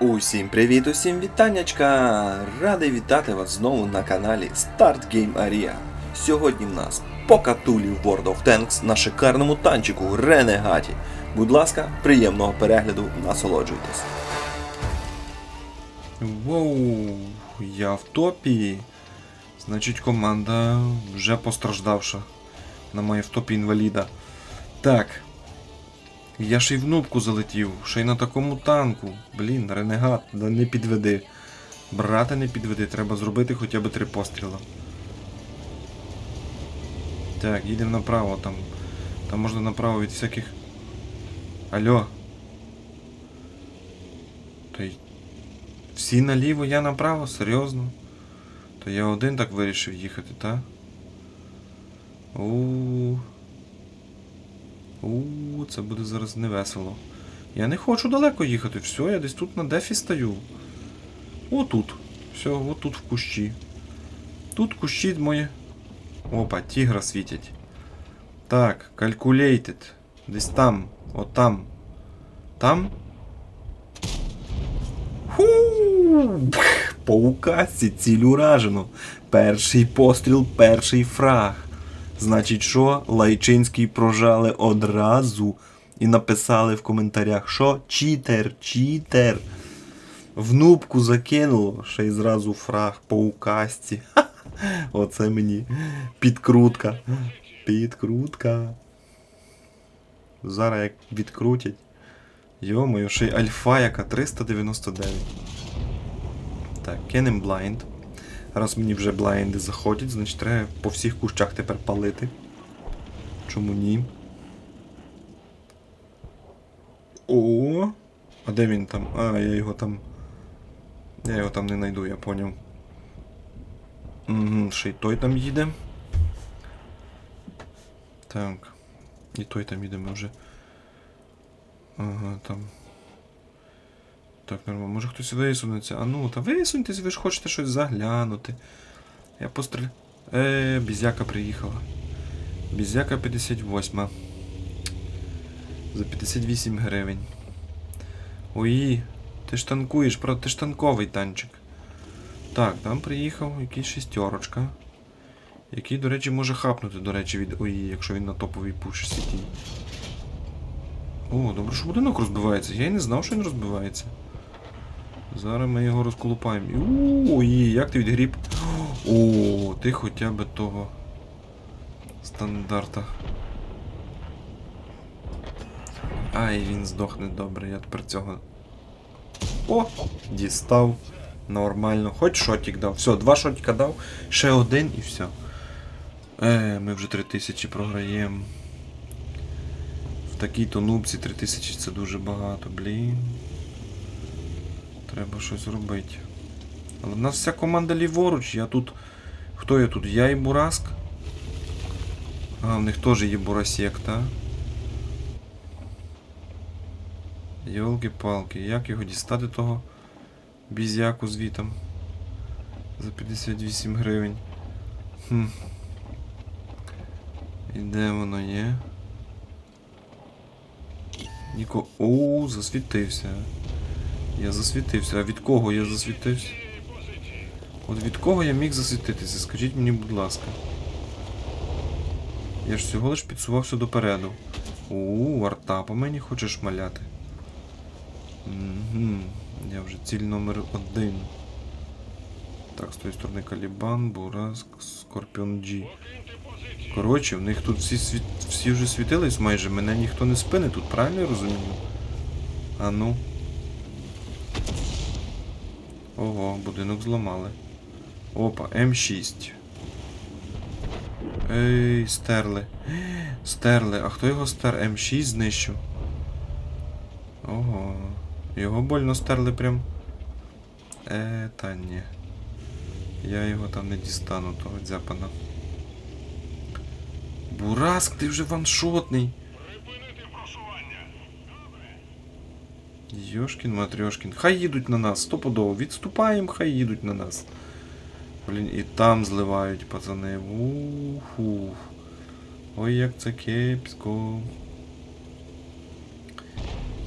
Усім привіт, усім вітаннячка! Радий вітати вас знову на каналі Start Game Area. Сьогодні в нас покатулі в World of Tanks на шикарному танчику Ренегаті. Будь ласка, приємного перегляду, насолоджуйтесь. Воу, я в топі. Значить, команда вже постраждавша. На моє в топі інваліда. Так, я ще й в нубку залетів, ще й на такому танку. Блін, ренегат, да не підведи. Брата не підведи, треба зробити хоча б три постріла. Так, їдемо направо, там. Там можна направо від всяких. Алло. Та й... Всі наліво, я направо, серйозно? То я один так вирішив їхати, та? У. У, це буде зараз невесело. Я не хочу далеко їхати. Все, я десь тут на дефі стою. Отут. Все, отут в кущі. Тут кущі мої. Опа, тігра світять. Так, calculated. Десь там. Отам. Там. Ху! По указці ціль уражено. Перший постріл, перший фраг. Значить, що Лайчинський прожали одразу і написали в коментарях, що читер, читер. В закинуло, ще й зразу фраг по указці. Оце мені підкрутка. Підкрутка. Зараз як відкрутять. Йо-моє, ще й альфа яка 399. Так, кинем блайнд. Раз мені вже блайнди заходять, значить треба по всіх кущах тепер палити. Чому ні? О! А де він там? А, я його там. Я його там не знайду, я поняв. Угу, ще й той там їде. Так. І той там їде, ми вже. Ага, там. Так, нормально. Може хтось висунеться. А ну, та висуньтесь, ви ж хочете щось заглянути. Я постріл... Е, бізяка приїхала. Бізяка 58. За 58 гривень. Ой, ти ж танкуєш, ти ж танковий танчик. Так, там приїхав якийсь шістерочка. Який, до речі, може хапнути, до речі, від ОІ, якщо він на топовій пуші сидить. О, добре, що будинок розбивається. Я й не знав, що він розбивається. Зараз ми його розколупаємо. Ой, як ти відгріб? О, ти хоча б того стандарта. Ай, він здохне добре, я тепер цього. О! Дістав. Нормально. Хоч шотик дав. Все, два шотика дав, ще один і все. Е, ми вже 3000 програємо. В такій-то нубці 3000 це дуже багато, блін. Треба щось робити. Але в нас вся команда ліворуч, я тут. Хто я тут? Я і Бураск? А, в них теж є Бурасек, та? Йолки-палки, як його дістати того бізяку звітом? За 58 гривень. Хм. І де воно є? Ніко. Оу, засвітився. Я засвітився. А від кого я засвітився? От від кого я міг засвітитися? Скажіть мені, будь ласка. Я ж всього лиш підсувався допереду. У, арта по мені хочеш маляти. Угу. Я вже ціль номер один. Так, з тої сторони Калібан, Бураск, Скорпіон G. Коротше, в них тут всі світ... всі вже світились майже, мене ніхто не спинить тут, правильно я розумію? А ну. Ого, будинок зламали. Опа, М6. Ей, стерли. Стерли. А хто його стер? М6 знищив? Ого. Його больно стерли прям. Е, та ні. Я його там не дістану, того дзяпана. Бураск, ти вже ваншотний. Йошкін Матрьошкін. Хай їдуть на нас, стопудово. Відступаємо, хай їдуть на нас. Блін, і там зливають пацани. Уху. Ой, як це кепсько.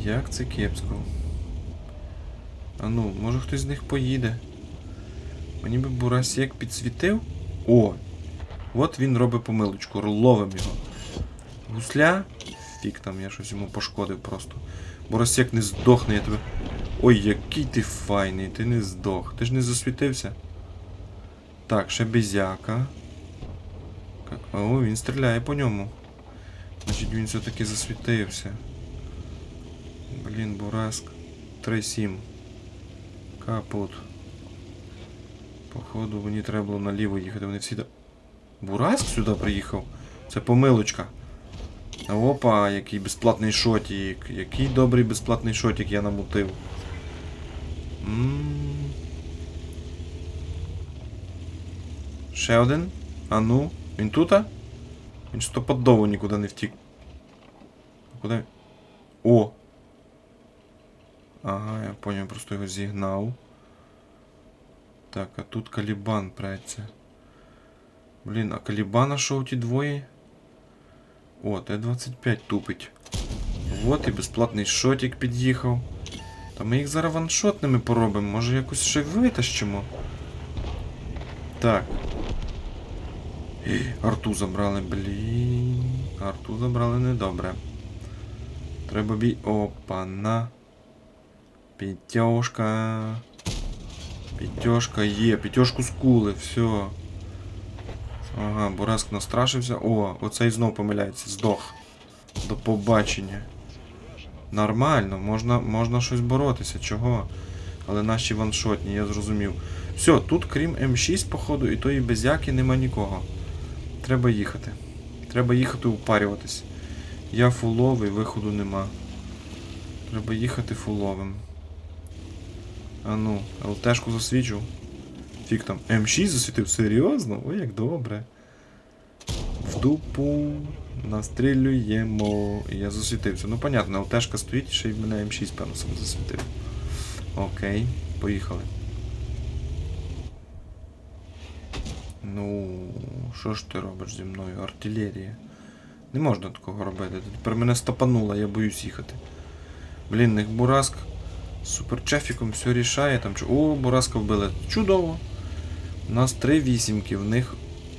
Як це кепсько. А ну, може хтось з них поїде. Мені би Бурасєк підсвітив. О! От він робить помилочку, ловим його. Гусля. Фік там, я щось йому пошкодив просто. Бурасєк не здохне, я тебе. Ой, який ти файний, ти не здох. Ти ж не засвітився. Так, ще безяка. Ка- О, він стріляє по ньому. Значить він все-таки засвітився. Блін, Бураск. 3-7. Капут. Походу, мені треба було наліво їхати. Вони всі. до- Бураск сюди приїхав. Це помилочка. Опа, який безплатний шотік. Який добрий безплатний шотік я намутив. М. Ще один. А ну, він тута? Він стопудово нікуди не втік. Куди? О! Ага, я поняв, просто його зігнав. Так, а тут Калібан преться. Блін, а Калібана що у ті двоє? О, Т-25 тупить. Вот і безплатний шотик під'їхав. Та ми їх зараз ваншотними поробимо, може якось ще витащимо. Так. Арту забрали, блін. Арту забрали недобре. Треба бій. Опа, на. П'ятьошка. П'ятьошка є, п'ятьошку скули, все. Ага, Бураск настрашився. О, оцей знов помиляється, здох. До побачення. Нормально, можна, можна щось боротися, чого? Але наші ваншотні, я зрозумів. Все, тут крім М6, походу, і тої безяки нема нікого. Треба їхати. Треба їхати упарюватись. Я фуловий, виходу нема. Треба їхати фуловим. А ну, ЛТшку засвічу. Фік там. М6 засвітив? Серйозно? Ой, як добре. В дупу настрілюємо. Я засвітився. Ну, понятно, ЛТшка стоїть, ще й мене М6, певно, засвітив. Окей, поїхали. Ну, що ж ти робиш зі мною? Артилерія. Не можна такого робити. Тепер мене стопануло, я боюсь їхати. Блін, них Бураск суперчефіком все рішає. Там О, Бураска вбили. Чудово. У нас три вісімки, в них.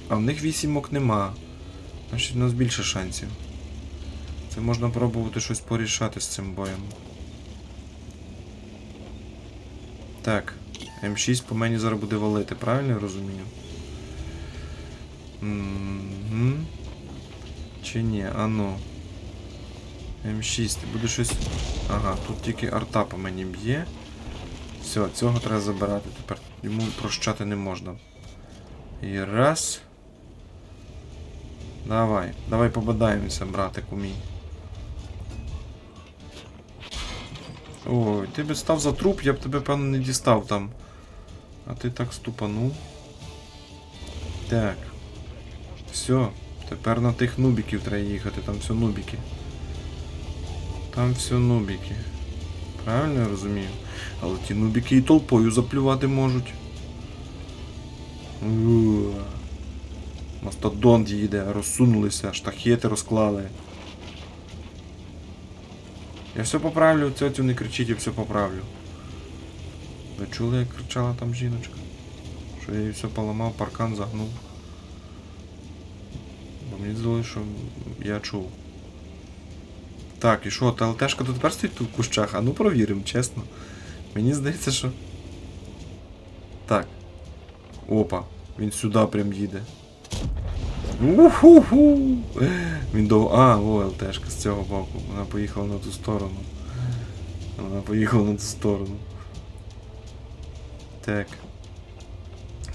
А в них вісімок нема. Значить, у нас більше шансів. Це можна пробувати щось порішати з цим боєм. Так. М6 по мені зараз буде валити, правильно я розумію? Угу. Чи ні? А ну. М6, ти будеш щось. Ага, тут тільки арта по мені б'є. Все, цього треба забирати. Тепер йому прощати не можна. І раз. Давай, давай побадаємося, братику мій. Ой, ти би став за труп, я б тебе, певно, не дістав там. А ти так ступанув. Так. Все, тепер на тих нубіків треба їхати, там все нубіки. Там все нубіки. Правильно я розумію? Але ті нубіки і толпою заплювати можуть. Мастодонт їде, розсунулися, штахети розклали. Я все поправлю, цьотю не кричіть, я все поправлю. Ви чули, як кричала там жіночка? Що я їй все поламав, паркан загнув. Бо мені здалося, що я чув. Так, і що, та ЛТшка тут тепер стоїть тут в кущах? А ну провіримо, чесно. Мені здається, що. Так. Опа, він сюди прям їде. Уху-ху! Він до. А, о, ЛТшка з цього боку. Вона поїхала на ту сторону. Вона поїхала на ту сторону. Так.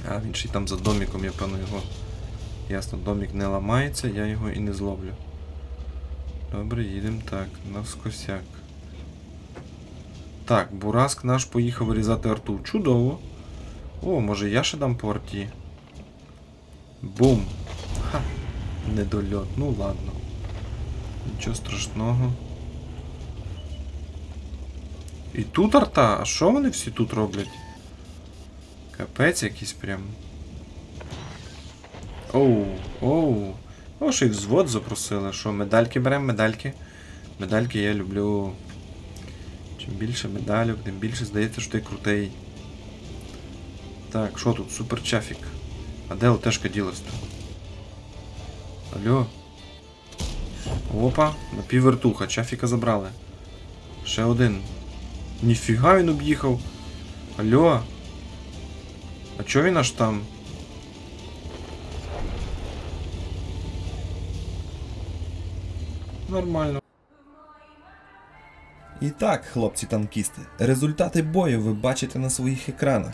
А, він ще й там за доміком, я певно його. Ясно, домік не ламається, я його і не зловлю. Добре, їдемо так, навскосяк. Так, Бураск наш поїхав вирізати арту. Чудово. О, може я ще дам по арті. Бум. Ха. Недольот. Ну ладно. Нічого страшного. І тут арта? А що вони всі тут роблять? Капець якийсь прям. Оу, оу. О, ще й взвод запросили. Що, медальки беремо, медальки? Медальки я люблю. Чим більше медалів, тим більше здається, що ти крутий. Так, що тут? Супер чафік. А де ЛТшка ділась там? Алло? Опа, напіввертуха, чафіка забрали. Ще один. Ніфіга він об'їхав. Алло? А чо він аж там? Нормально. І так, хлопці-танкісти, результати бою ви бачите на своїх екранах.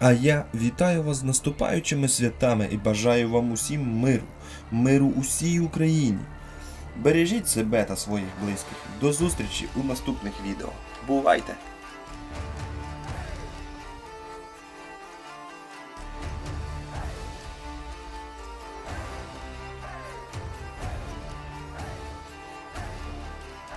А я вітаю вас з наступаючими святами і бажаю вам усім миру, миру усій Україні. Бережіть себе та своїх близьких. До зустрічі у наступних відео. Бувайте!